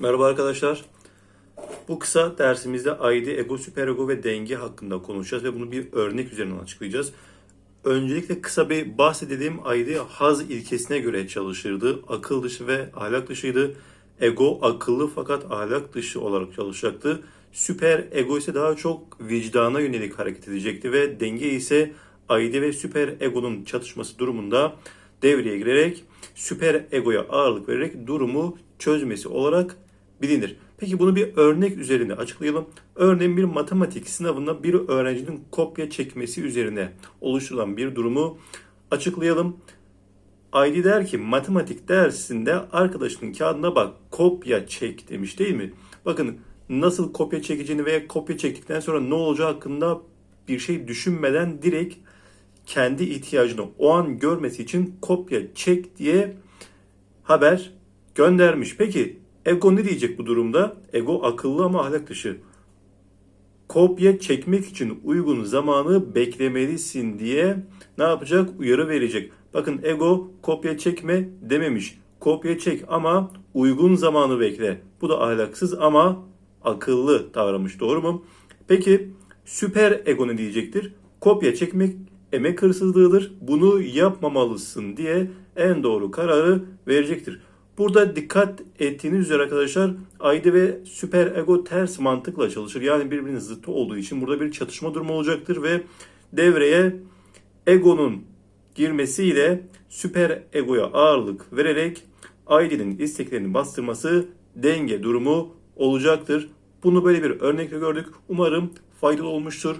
Merhaba arkadaşlar. Bu kısa dersimizde ID, ego, süperego ve denge hakkında konuşacağız ve bunu bir örnek üzerinden açıklayacağız. Öncelikle kısa bir bahsedelim. ID haz ilkesine göre çalışırdı. Akıl dışı ve ahlak dışıydı. Ego akıllı fakat ahlak dışı olarak çalışacaktı. Süper ego ise daha çok vicdana yönelik hareket edecekti ve denge ise ID ve süper egonun çatışması durumunda devreye girerek süper egoya ağırlık vererek durumu çözmesi olarak bilinir. Peki bunu bir örnek üzerine açıklayalım. Örneğin bir matematik sınavında bir öğrencinin kopya çekmesi üzerine oluşturulan bir durumu açıklayalım. ID der ki matematik dersinde arkadaşının kağıdına bak kopya çek demiş değil mi? Bakın nasıl kopya çekeceğini veya kopya çektikten sonra ne olacağı hakkında bir şey düşünmeden direkt kendi ihtiyacını o an görmesi için kopya çek diye haber göndermiş. Peki ego ne diyecek bu durumda? Ego akıllı ama ahlak dışı. Kopya çekmek için uygun zamanı beklemelisin diye ne yapacak? Uyarı verecek. Bakın ego kopya çekme dememiş. Kopya çek ama uygun zamanı bekle. Bu da ahlaksız ama akıllı davranmış. Doğru mu? Peki süper ego ne diyecektir? Kopya çekmek emek hırsızlığıdır. Bunu yapmamalısın diye en doğru kararı verecektir. Burada dikkat ettiğiniz üzere arkadaşlar ID ve süper ego ters mantıkla çalışır. Yani birbirinin zıttı olduğu için burada bir çatışma durumu olacaktır ve devreye egonun girmesiyle süper egoya ağırlık vererek ID'nin isteklerini bastırması denge durumu olacaktır. Bunu böyle bir örnekle gördük. Umarım faydalı olmuştur.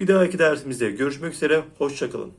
Bir dahaki dersimizde görüşmek üzere. Hoşçakalın.